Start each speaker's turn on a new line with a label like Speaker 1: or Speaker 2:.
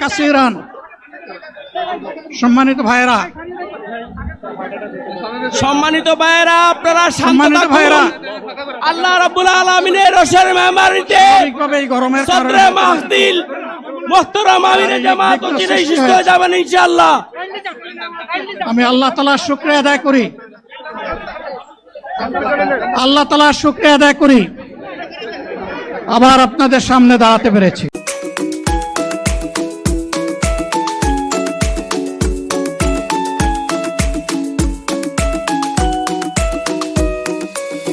Speaker 1: কাসিরান সম্মানিত ভাইরা
Speaker 2: সম্মানিত ভাইয়েরা আপনারা
Speaker 1: সম্মানিত। ভাইয়েরা।
Speaker 2: আল্লাহ রাব্বুল আলামিনের রসের মেহমানিতে
Speaker 1: স্বাভাবিকভাবে এই গরমের
Speaker 2: সদরে
Speaker 1: কারণে
Speaker 2: মাহদিল মোহতরম আমিরে জামাত অচিরেই সুস্থ হয়ে। যাবেন ইনশাআল্লাহ
Speaker 1: আমি আল্লাহ তালার শুক্রিয়া আদায় করি আল্লাহ তালার শুক্রিয়া আদায় করি আবার আপনাদের সামনে দাঁড়াতে পেরেছি